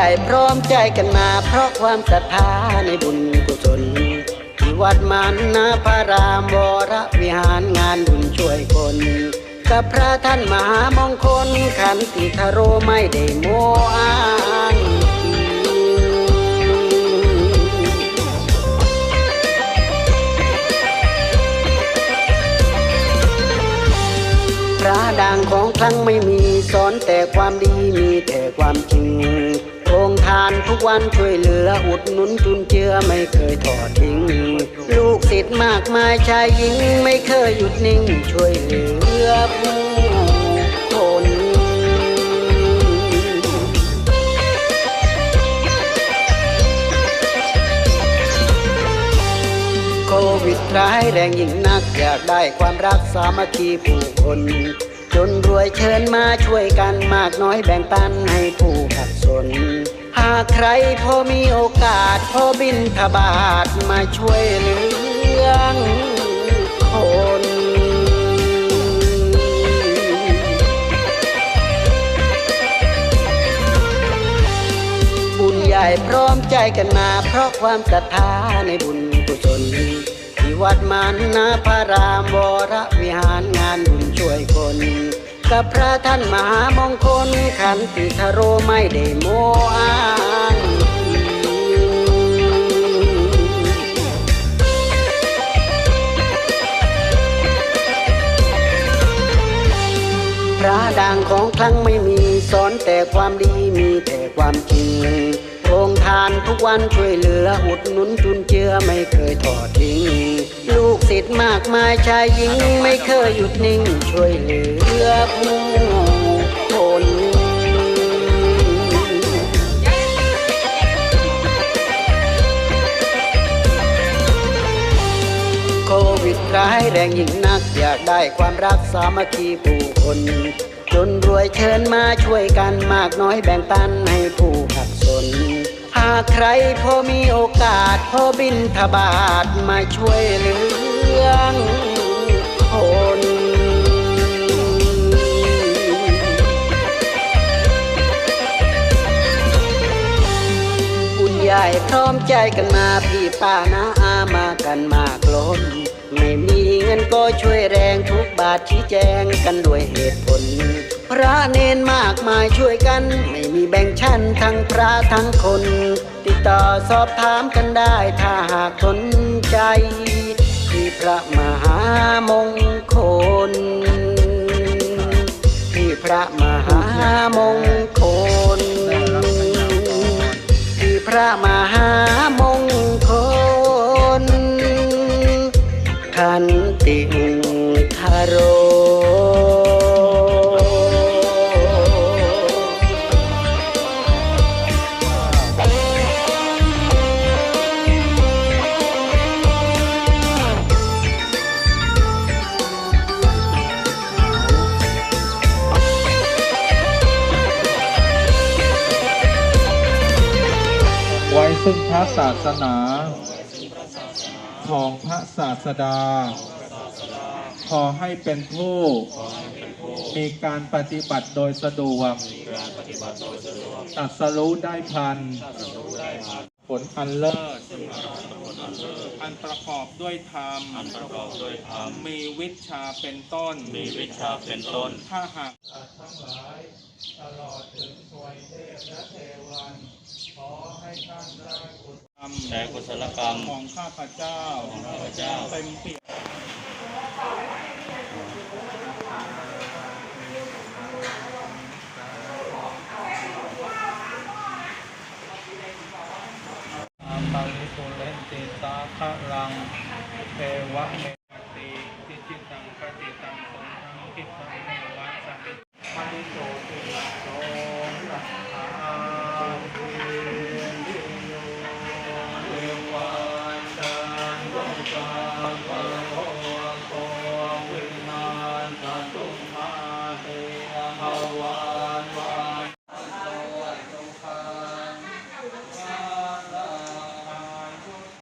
ญ่พร้อมใจกันมา เพราะความศรัทธาในบุญกุศลที่วัดมันนาพระรามวรวิหารงานบุญช่วยคน กับพระท่านมหามงคลขันติทโรไม่ได้โมอ้างพระดังของครั้งไม่มีสอนแต่ความดีมีแต่ความจริง โรงทานทุกวันช่วยเหลืออุดหนุนจุนเจือไม่เคยทอดทิ้ง ลูกศิษย์มากมายชายหญิงไม่เคยหยุดนิ่งช่วยเหลือผู้คนโควิดร้ายแรงยิ่งนักอยากได้ความรักสามัคคีผู้คนจนรวยเชิญมาช่วยกันมากน้อยแบ่งปันให้ผู้ขัดสน หากใครพอมีโอกาสพอบินทบาทมาช่วยเหลืองคนบุญใหญ่พร้อมใจกันมา เพราะความศรัทธาในบุญกุศลที่วัดมันนาพระรามวร กับพระท่านมหามงคลขันติทโรไม่ได้โมอ้างพระดังของครั้งไม่มีสอนแต่ความดีมีแต่ความจริงานทุกวันช่วยเหลืออุดหนุนจุนเจือไม่เคยทอดทิ้ง ลูกศิษย์มากมายชายหญิงไม่เคยหยุดนิ่ง ช่วยเหลือผู้คนโควิดร้ายแรงยิ่งนักอยากได้ความรักสามัคคีผู้คนจนรวยเชิญมาช่วยกันมากน้อยแบ่งปันให้ผู้ขัดสน หากใครพอมีโอกาสพอบินทบาทมาช่วยเหลือง ใหญ่พร้อมใจกันมาพี่ป้านาอามากันมากล้น ไม่มีเงินก็ช่วยแรงทุกบาทชี้แจงกันด้วยเหตุผล พระเนนมากมายช่วยกัน ไม่มีแบ่งชั้นทั้งพระทั้งคน ติดต่อสอบถามกันได้ถ้าหากสนใจ ที่พระมหามงคล ที่พระมหามงคล ระมหา ซึ่งพระศาสนา ของพระศาสดา ขอให้เป็นผู้ มีการปฏิบัติโดยสะดวกตรัสรู้ได้พัน ผลอันเลิศอันประกอบด้วยธรรมอันประกอบด้วยธรรมมีวิชาเป็นต้น มีวิชาเป็นต้น ถ้าหากแต่กุศลกรรมของข้าพเจ้าของข้าพเจ้าเต็มเปี่ยมอาปังสุเลนติสาคะลังเทวะเม